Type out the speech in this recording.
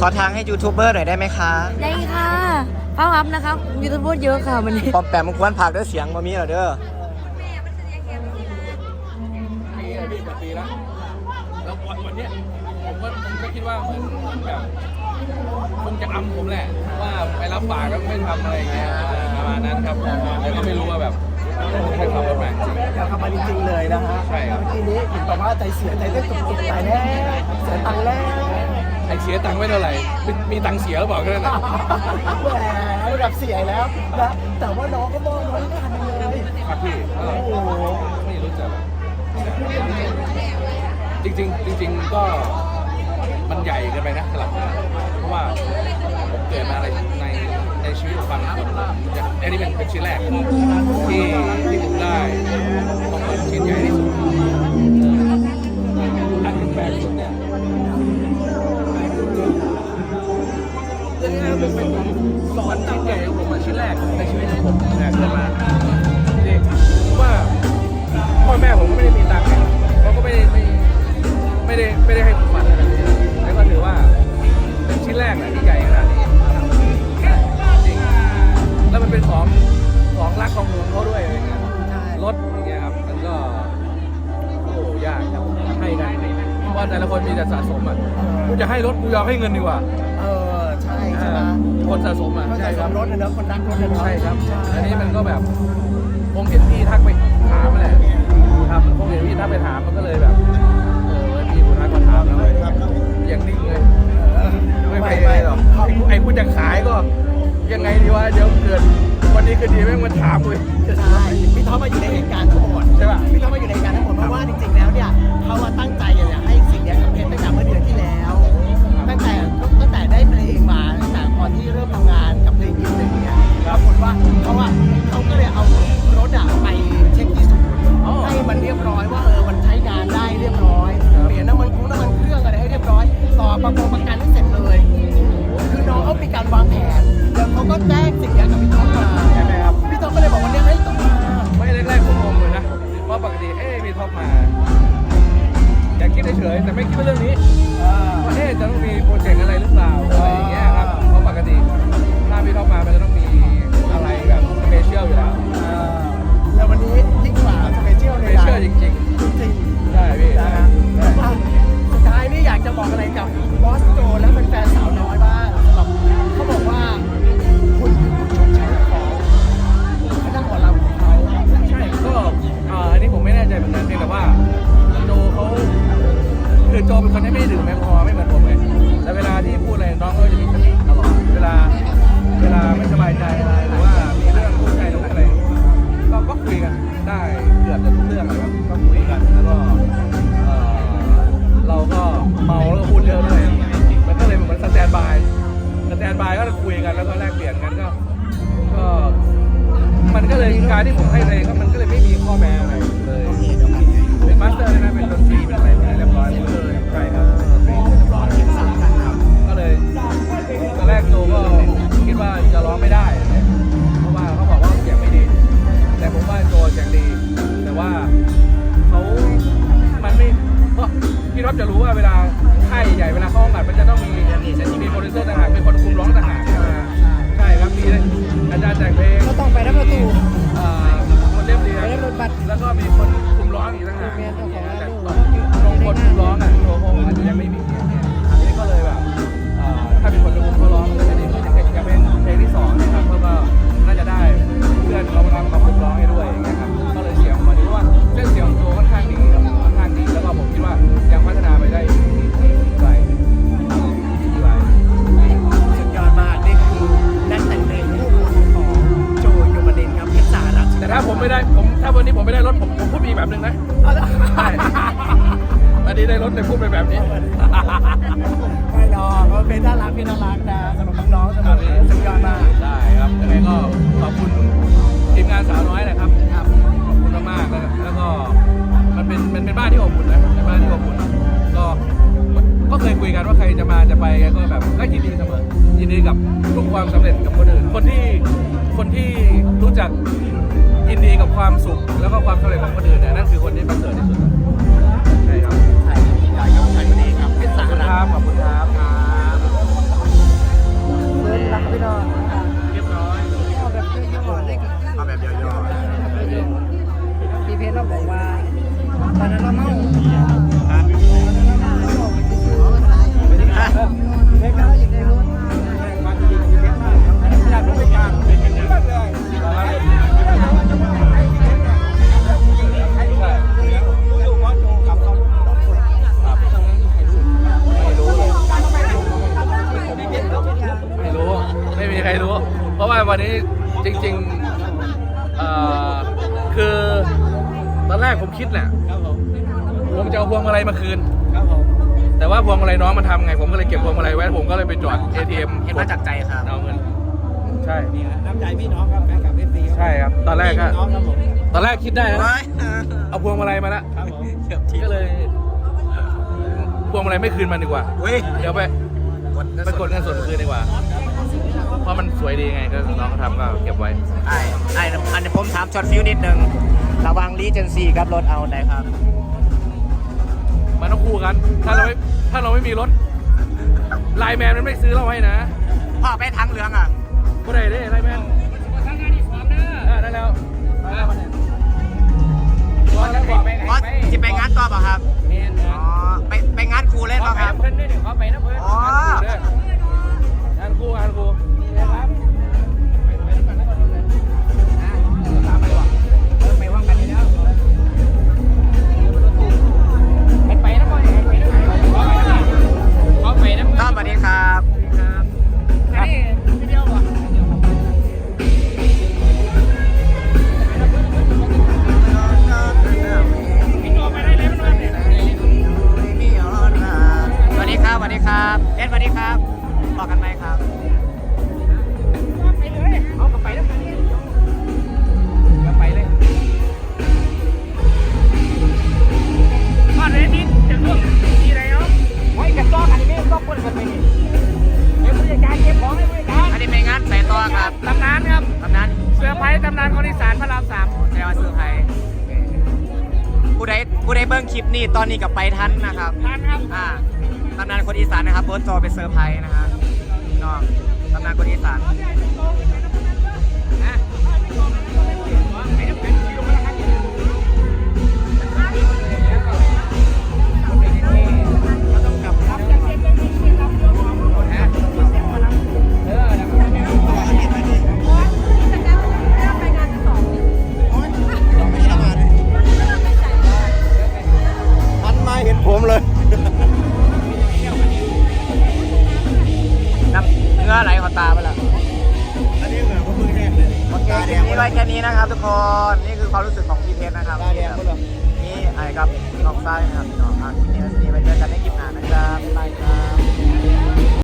ขอทางให้ยูทูบเบอร์หน่อยได้ไหมคะได้ค่ะเป้าอัพนะครับยูทูบเบอร์เยอะค่ะวันนี้ปอมแปมมันควรผักด้วยเสียงมามีเหรอเด้อปีอะพี่กว่าปีแล้วแล้ววันวันเนี้ยผมก็ผมก็คิดว่าเหมือนแบบคงจะอำผมแหละว่าไปรับปากแล้วไม่ทำอะไรอย่างเงี้ยประมาณนั้นครับแล้วก็ไม่รู้ว่าแบบใครขับรถแปลกจริงอยากทำมาจริงๆเลยนะฮะใช่ครับเมื่อกี้นี้เห็นบอกว่าใจเสียใจเต้นตุกๆใจแน่เสียตังค์แล้ว ไอเสียตังค์ไม่เท่าไหร่มีมีตังค์เสียหรือเปล่าแค่นั้นแหละแหมระดับเสียแล้วนะแต่ว่าน้องก็มองน้องไม่ทันเลยครับพี่ก็โอ้โหไม่รู้จะแบบจริงๆจริง ๆ ก็มันใหญ่เกินไปนะสำหรับผมเพราะว่าผมเกิดมาในในในชีวิตของความเป็นคนผมจะอันนี้เป็นเป็นชิ้นแรกที่ที่ผมได้ต้องเป็นชิ้นใหญ่ที่สุด เป็นเป็นสอนชิ้นใหญ่ของผมอะชิ้นแรกในชีวิตของผมนะเกิดมาจริงว่าพ่อแม่ผมก็ไม่ได้มีตังค์เนี่ยเขาก็ไม่ได้ไม่ไม่ได้ไม่ได้ให้ผมฝันอะไรเลยแล้วก็ถือว่าเป็นชิ้นแรกแหละที่ใหญ่ขนาดนี้จริงแล้วมันเป็นของของรักของหลวงเขาด้วยรถอย่างเงี้ยครับมันก็โอ้โหยากครับให้กันเพราะว่าแต่ละคนมีแต่สะสมอะกูจะให้รถกูยอมให้เงินดีกว่า ช่ใช่ไหมคนสะสมอะก็ใช่จะคสรัมบรถนะเนอะคนรักรถนะเนอะใช่ครับอันนี้มันก็แบบคงเห็นพี่ทักไปถามมาแหละครับคงเห็นพี่ทักไปถามมันก็เลยแบบเออพี่คุณทักมาถามแล้วเลยอย่างนิ่งเลยไม่ไปไม่หรอกไอ้ไอ้คุณจะขายก็ ยังไงดีวะเดี๋ยวเกิดวันนี้คืนดีแม่งมาถามกูอีกใช่พี่ท็อปมาอยู่ในเหตุการณ์ทั้งหมดใช่ป่ะพี่ท็อปมาอยู่ในเหตุการณ์ทั้งหมดเพราะว่าจริงๆแล้วเนี่ยเขาอะตั้งใจอยากให้สิ่งเนี้ยกับเพชรตั้งแต่เมื่อเดือนที่แล้ว ตั้งแต่ตั้งแต่ได้เพลงมา ตั้งแต่อนที่เริ่มทำงานกับเพลงยินเลยเนี่ยปรากฏว่าเขาอะเขาก็เลยเอารถอะไปเช็คที่ศูนย์ให้มันเรียบร้อยว่าเออมันใช้งานได้เรียบร้อยเปลี่ยนน้ำมันคุ้งน้ำมันเครื่องอะไรให้เรียบร้อย ต่อประกงประกันให้เสร็จเลย คือน้องเขามีการวางแผนแล้วเขาก็แจ้งสิ่งนี้กับพี่ท็อปมาใช่ไหมครับพี่ท็อปก็เลยบอกว่าเนี่ยเฮ้ต้องมาไม่แรกๆผมงงเลยนะเพราะปกติเอ๊ะมีท็อปมาอยากคิดเฉยๆแต่ไม่คิดว่าเรื่องนี้ว่าเอ๊ะจะต้องมีโปรเจกต์อะไรหรือเปล่า เลยการที่ผมให้เลยก็มันก็เลยไม่มีข้อแม้อะไรเลยเป็นมาสเตอร์เลยนะเป็นดนตรีเป็นอะไร แล้วก็มีคนคุมร้องอีกต่างหากแม่นเจ้าของร้านแต่อยู่ตรงคนคุมร้องอะโชว์โฮงอาจจะยังไม่มี ไม่ได้รถผมผมพูดอีกแบบหนึ่งนะเอาละใช่อันนี้ได้รถแต่พูดไปแบบนี้ ไม่หรอกเขาเป็นน่ารักเป็นน่ารักนะสำหรับน้องๆสำหรับสุดยอดมากได้ครับยังไงก็ขอบคุณทีมงานสาวน้อยนะครับครับขอบคุณมากๆแล้วแล้วก็มันเป็นมันเป็นบ้านที่อบอุ่นนะเป็นบ้านที่อบอุ่นก็ก็เคยคุยกันว่าใครจะมาจะไปก็แบบก็ยินดีเสมอยินดีกับทุกความสำเร็จกับคนอื่นคนที่คนที่รู้จัก ยินดีกับความสุข แล้วก็ความสำเร็จของคนอื่นเนี่ยนั่นคือคนที่ประเสริฐที่สุดใช่ครับชายดีใจกับชายคนดีครับ เป็นสาขอบคุณครับขอบคุณครับเดินรักพี่น้องเรียบร้อยเอาแบบเพื่อนยอดได้กี่เอาแบบย่อๆ พี่เพชรเราบอกว่าตอนนั้นเราเมา จริงๆเอ่อคือตอนแรกผมคิดแหละครับผมผมจะเอาพวงมาลัยมาคืน ครับผมแต่ว่าพวงมาลัยน้องมันทำไง ผมก็เลยเก็บพวงมาลัยไว้ผมก็เลยไปจอด ATM เห็นมาจากใจครับ เอาเงินใช่ นี่ฮะน้ำใจพี่น้องครับแฟนคลับเอฟซีใช่ครับ ตอนแรกก็พี่น้องครับผมตอนแรกคิดได้นะว้ายเอาพวงมาลัยมาละครับผมเกือบทีก็เลย พวงมาลัยไม่คืนมันดีกว่า เว้ย เดี๋ยวไป กดไปกดเงินสดคืนดีกว่า เพราะมันสวยดีไงก็น้องเขาทำก็เก็บไว้ ไอ้ไอ้อันนี้ผมถามช็อตฟิวนิดนึง ระวังรีเจนซีกับรถเอาไหนครับ มันต้องคู่กัน ถ้าเราไม่ถ้าเราไม่มีรถ ไลน์แมนมันไม่ซื้อเราให้นะพ่อไปทางเหลืองอะ ก็ได้ได้ไลน์แมนอ่าได้แล้วได้แล้วร้อนแล้วบอกไปเพราะจะไปงานต่อเปล่ะครับ เอ็ดสวัสดีครับบอกกันไหมครับไปเลยเอากลับไปแล้วกันกลับไปเลยมาเลยดิจะร่วมทีไรเนาะไว้กันต่อกันนี่ก็คนกันไปนี่เก็บผู้จัดการเก็บของให้ผู้จัดการอันนี้เป็นงานใส่ตัวครับตำนานครับตำนานเสือไผ่ตำนานคนอีสานพระรามสามแซวาเซอร์ไพรส์ผู้ใดผู้ใดเบิ้งคลิปนี้ตอนนี้กับไปทันนะครับทานครับอ่า ตำนานคนอีสานนะครับเบสโจเป็นเซอร์ไพรส์นะครับน้องตำนานคนอีสานมัน เนื้อไหลขอตาไปละอันนี้เหมือนผมมือแรกเลยโอเคคลิปนี้ไว้แค่นี้นะครับทุกคนนี่คือความรู้สึกของพี่เพชรนะครับตาแดงหมดเลยนี่ไอ้กับน้องซ้ายนะครับพี่น้องอะคลิปนี้ไว้เจอกันในคลิปหน้านะครับบ๊ายบายครับ